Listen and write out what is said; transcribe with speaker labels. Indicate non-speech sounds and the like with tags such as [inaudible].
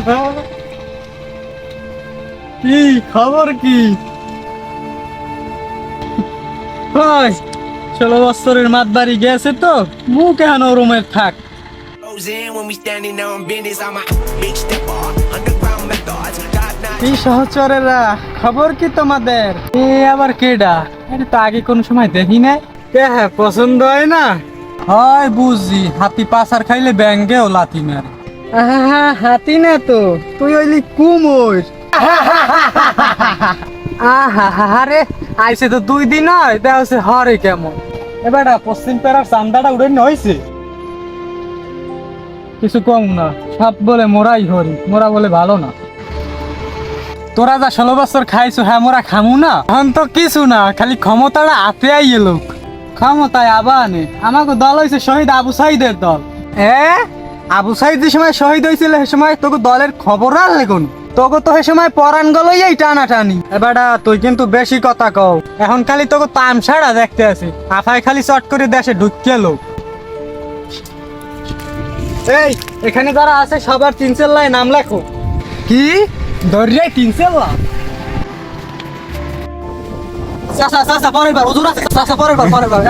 Speaker 1: [laughs] কি খবর কি? ষোলো বছরের মাত বাড়ি গেছে তো মুখ এখন রুমের থাক? কি সহচরেরা, খবর কি তোমাদের? এ আবার কেডা? এটা তো আগে কোন সময় দেখি নাই। কে পছন্দ হয় না? হয় বুঝি, হাতি পাসার খাইলে ব্যাঙ্গেও লাথি মারে। আহা, হাতি না তো। তুই হইলি কুমোর। আহা রে আইসে তো দুই দিন হয় দেখ হচ্ছে হরে কেমন। এবার পশ্চিম পেরার চান্দাটা উড়ে হয়েছে কিছু কম না সব বলে মোরাই হরি মোরা বলে ভালো না। তোরা যা ষোলো বছর খাইছো হ্যাঁ মোরা খামু না। এখন তো কিছু না খালি ক্ষমতাটা আইয়ে লোক। ক্ষমতায় আবানে আমাকে দল হয়েছে শহীদ আবু সাইদের দল। এ? আবু সাইদ যে সময় শহীদ হয়েছিল, সে সময় তোকে দলের খবর আর লেগুন। তোকে তো সে সময় পরান গলই এই টানা টানি এবারটা তুই কিন্তু বেশি কথা কও। এখন খালি তোকে তামসাড়া দেখতে আছে। আফায় খালি চট করে দেশে ঢুকিয়ে লোক এই, এখানে যারা আছে, সবার তিন চেল্লায় নাম লেখো। কি? দরিয়ায় তিন চেল্লা? চাচা চাচা, পরের বার ওজোর আছে। চাচা, পরের বার পরের বার।